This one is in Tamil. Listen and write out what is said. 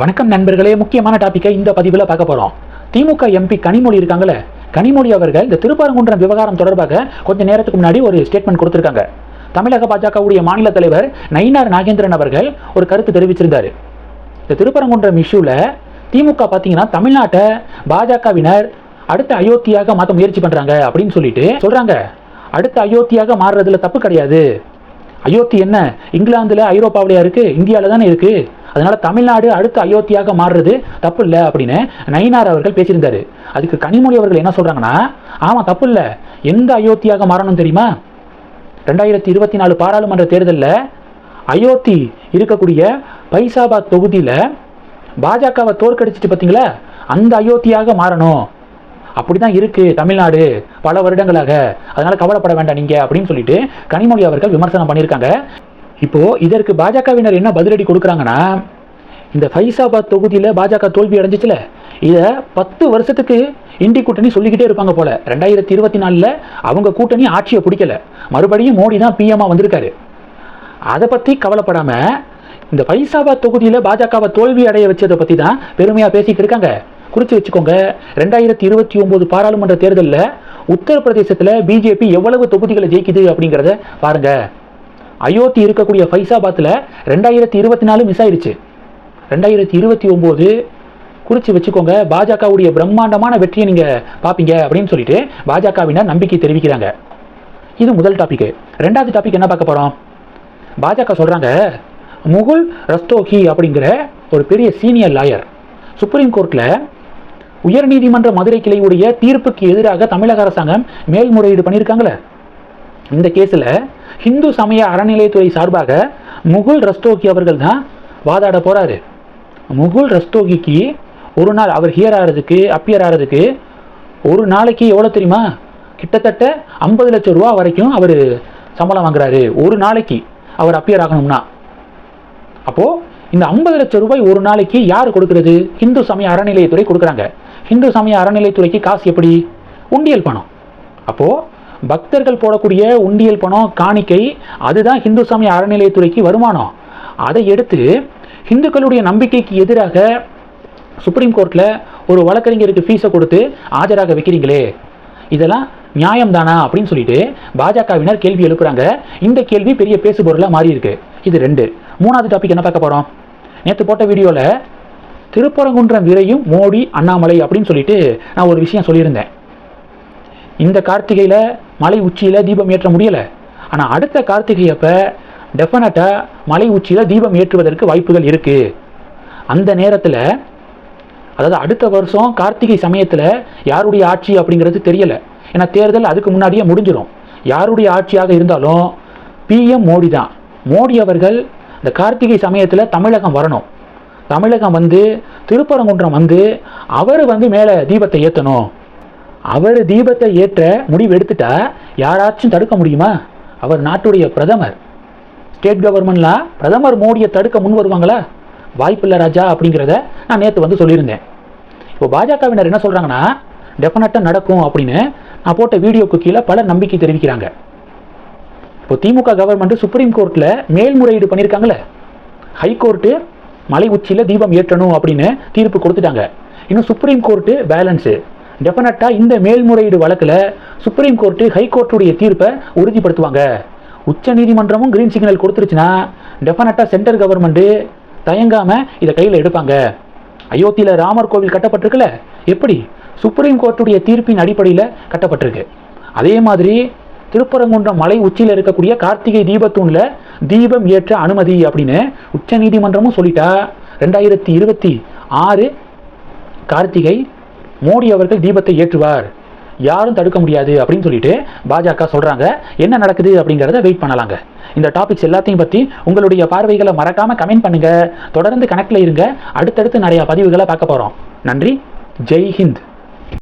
வணக்கம் நண்பர்களே. முக்கியமான டாப்பிக்கை இந்த பதிவில் பார்க்க போகிறோம் திமுக எம்பி கனிமொழி இருக்காங்களே கனிமொழி அவர்கள் இந்த திருப்பரங்குன்றம் விவகாரம் தொடர்பாக கொஞ்ச நேரத்துக்கு முன்னாடி ஒரு ஸ்டேட்மெண்ட் கொடுத்துருக்காங்க. தமிழக பாஜகவுடைய மாநில தலைவர் நயினார் நாகேந்திரன் அவர்கள் ஒரு கருத்து தெரிவிச்சிருந்தாரு. இந்த திருப்பரங்குன்றம் இஷ்யூவில் திமுக பார்த்தீங்கன்னா தமிழ்நாட்டை பாஜகவினர் அடுத்த அயோத்தியாக மாற்ற முயற்சி பண்ணுறாங்க அப்படின்னு சொல்லிட்டு சொல்கிறாங்க அடுத்த அயோத்தியாக மாறுறதுல தப்பு கிடையாது. அயோத்தி என்ன? இங்கிலாந்துல ஐரோப்பாவிலையா இருக்கு? இந்தியாவில் தானே இருக்கு? அதனால தமிழ்நாடு அடுத்த அயோத்தியாக மாறுறது தப்பு இல்லை அப்படின்னு நயினார் அவர்கள் பேசியிருந்தாரு. அதுக்கு கனிமொழி அவர்கள் என்ன சொல்றாங்கன்னா ஆமா தப்பு இல்லை. எந்த அயோத்தியாக மாறணும் தெரியுமா? ரெண்டாயிரத்தி இருபத்தி நாலு பாராளுமன்ற தேர்தலில் அயோத்தி இருக்கக்கூடிய பைசாபாத் தொகுதியில் பாஜகவை தோற்கடிச்சிட்டு பார்த்தீங்களா அந்த அயோத்தியாக மாறணும். அப்படிதான் இருக்கு தமிழ்நாடு பல வருடங்களாக. அதனால கவலைப்பட வேண்டாம் நீங்க அப்படின்னு சொல்லிட்டு கனிமொழி அவர்கள் விமர்சனம் பண்ணியிருக்காங்க. இப்போ இதற்கு பாஜகவினர் என்ன பதிலடி கொடுக்குறாங்கன்னா இந்த ஃபைசாபாத் தொகுதியில் பாஜக தோல்வி அடைஞ்சிச்சுல இதை பத்து வருஷத்துக்கு இண்டி கூட்டணி சொல்லிக்கிட்டே இருப்பாங்க போல. ரெண்டாயிரத்தி இருபத்தி நாலில் அவங்க கூட்டணி ஆட்சியை பிடிக்கல. மறுபடியும் மோடி தான் பிஎம்மா வந்திருக்காரு. அதை பற்றி கவலைப்படாமல் இந்த ஃபைசாபாத் தொகுதியில் பாஜகவை தோல்வி அடைய வச்சதை பற்றி தான் பெருமையாக பேசிக்கிட்டு இருக்காங்க. குறித்து வச்சுக்கோங்க. ரெண்டாயிரத்தி இருபத்தி ஒம்பது பாராளுமன்ற தேர்தலில் உத்தரப்பிரதேசத்தில் பிஜேபி எவ்வளவு தொகுதிகளை ஜெயிக்குது அப்படிங்கிறத பாருங்க. அயோத்தி இருக்கக்கூடிய ஃபைசாபாத்தில் ரெண்டாயிரத்தி இருபத்தி நாலு மிஸ் ஆயிடுச்சு ரெண்டாயிரத்தி இருபத்தி ஒம்பது குறித்து வச்சுக்கோங்க. பாஜகவுடைய பிரம்மாண்டமான வெற்றியை நீங்கள் பார்ப்பீங்க அப்படின்னு சொல்லிட்டு பாஜகவினர் நம்பிக்கை தெரிவிக்கிறாங்க. இது முதல் டாபிக் ரெண்டாவது டாபிக் என்ன பார்க்க போகிறோம் பாஜக சொல்கிறாங்க முகுல் ரஸ்தோகி அப்படிங்கிற ஒரு பெரிய சீனியர் லாயர் சுப்ரீம் கோர்ட்டில் உயர்நீதிமன்ற மதுரை கிளையுடைய தீர்ப்புக்கு எதிராக தமிழக அரசாங்கம் மேல்முறையீடு பண்ணியிருக்காங்களே? இந்த கேஸில் ஹிந்து சமய அறநிலையத்துறை சார்பாக முகுல் ரஸ்தோகி அவர்கள் தான் வாதாட போகிறாரு முகுல் ரஸ்தோகிக்கு ஒரு நாள் அவர் ஹியர் ஆகிறதுக்கு அப்பியர் ஆகிறதுக்கு ஒரு நாளைக்கு எவ்வளோ தெரியுமா? கிட்டத்தட்ட ஐம்பது லட்சம் ரூபா வரைக்கும் அவர் சம்பளம் வாங்குறாரு. ஒரு நாளைக்கு அவர் அப்பியர் ஆகணும்னா. அப்போது இந்த ஐம்பது லட்சம் ரூபாய் ஒரு நாளைக்கு யார் கொடுக்கறது? ஹிந்து சமய அறநிலையத்துறை கொடுக்குறாங்க. ஹிந்து சமய அறநிலையத்துறைக்கு காசு எப்படி? உண்டியல் பணம். அப்போது பக்தர்கள் போடக்கூடிய உண்டியல் பணம் காணிக்கை அதுதான் ஹிந்து சமய அறநிலையத்துறைக்கு வருமானம். அதை எடுத்து ஹிந்துக்களுடைய நம்பிக்கைக்கு எதிராக சுப்ரீம் கோர்ட்டில் ஒரு வழக்கறிஞருக்கு ஃபீஸை கொடுத்து ஆஜராக வைக்கிறீங்களே. இதெல்லாம் நியாயம் தானா அப்படின்னு சொல்லிட்டு பாஜகவினர் கேள்வி எழுப்புறாங்க. இந்த கேள்வி பெரிய பேசுபொருளாக மாறி இருக்கு இது ரெண்டு. மூணாவது டாபிக் என்ன பார்க்க போகிறோம் நேற்று போட்ட வீடியோவில் திருப்பரங்குன்றம் விரையும் மோடி அண்ணாமலை அப்படின்னு சொல்லிட்டு நான் ஒரு விஷயம் சொல்லியிருந்தேன். இந்த கார்த்திகையில் மலை உச்சியில் தீபம் ஏற்ற முடியலை. ஆனால் அடுத்த கார்த்திகை அப்போ டெஃபினட்டாக மலை உச்சியில் தீபம் ஏற்றுவதற்கு வாய்ப்புகள் இருக்குது அந்த நேரத்தில் அதாவது அடுத்த வருஷம் கார்த்திகை சமயத்தில் யாருடைய ஆட்சி அப்படிங்கிறது தெரியலை. ஏன்னா தேர்தல் அதுக்கு முன்னாடியே முடிஞ்சிடும் யாருடைய ஆட்சியாக இருந்தாலும் பிஎம் மோடி தான் மோடி அவர்கள் இந்த கார்த்திகை சமயத்தில் தமிழகம் வரணும். தமிழகம் வந்து திருப்பரங்குன்றம் வந்து அவர் வந்து மேலே தீபத்தை ஏற்றணும் அவர் தீபத்தை ஏற்ற முடிவு எடுத்துட்டா யாராச்சும் தடுக்க முடியுமா? அவர் நாட்டுடைய பிரதமர். ஸ்டேட் கவர்மெண்ட்லாம் பிரதமர் மோடியை தடுக்க முன் வருவாங்களா? வாய்ப்பில்லை ராஜா அப்படிங்கிறத நான் நேற்று வந்து சொல்லியிருந்தேன். இப்போ பாஜகவினர் என்ன சொல்கிறாங்கன்னா டெஃபினட்டாக நடக்கும் அப்படின்னு நான் போட்ட வீடியோக்கு கீழே பல நம்பிக்கை தெரிவிக்கிறாங்க. இப்போ திமுக கவர்மெண்ட் சுப்ரீம் கோர்ட்டில் மேல்முறையீடு பண்ணியிருக்காங்களே. ஹைகோர்ட்டு மலை உச்சியில் தீபம் ஏற்றணும் அப்படின்னு தீர்ப்பு கொடுத்துட்டாங்க. இன்னும் சுப்ரீம் கோர்ட்டு பேலன்ஸு டெஃபினட்டாக இந்த மேல்முறையீடு வழக்கில் சுப்ரீம் கோர்ட்டு ஹைகோர்ட்டுடைய தீர்ப்பை உறுதிப்படுத்துவாங்க. உச்ச நீதிமன்றமும் கிரீன் சிக்னல் கொடுத்துருச்சுன்னா டெஃபினட்டாக சென்ட்ரல் கவர்மெண்ட்டு தயங்காமல் இதை கையில் எடுப்பாங்க. அயோத்தியில் ராமர் கோவில் கட்டப்பட்டிருக்குல்ல? எப்படி? சுப்ரீம் கோர்ட்டுடைய தீர்ப்பின் அடிப்படையில் கட்டப்பட்டிருக்கு. அதே மாதிரி திருப்பரங்குன்றம் மலை உச்சியில் இருக்கக்கூடிய கார்த்திகை தீபத்தூணில் தீபம் ஏற்ற அனுமதி அப்படின்னு உச்ச நீதிமன்றமும் சொல்லிட்டா. ரெண்டாயிரத்தி இருபத்தி ஆறு கார்த்திகை மோடி அவர்கள் தீபத்தை ஏற்றுவார். யாரும் தடுக்க முடியாது அப்படின்னு சொல்லிட்டு பாஜக சொல்கிறாங்க என்ன நடக்குது அப்படிங்கிறத வெயிட் பண்ணலாங்க. இந்த டாபிக்ஸ் எல்லாத்தையும் பற்றி உங்களுடைய பார்வைகளை மறக்காமல் கமெண்ட் பண்ணுங்கள் தொடர்ந்து கணக்கில் இருங்க. அடுத்தடுத்து நிறையா பதிவுகளை பார்க்க போகிறோம் நன்றி. ஜெய் ஹிந்த்.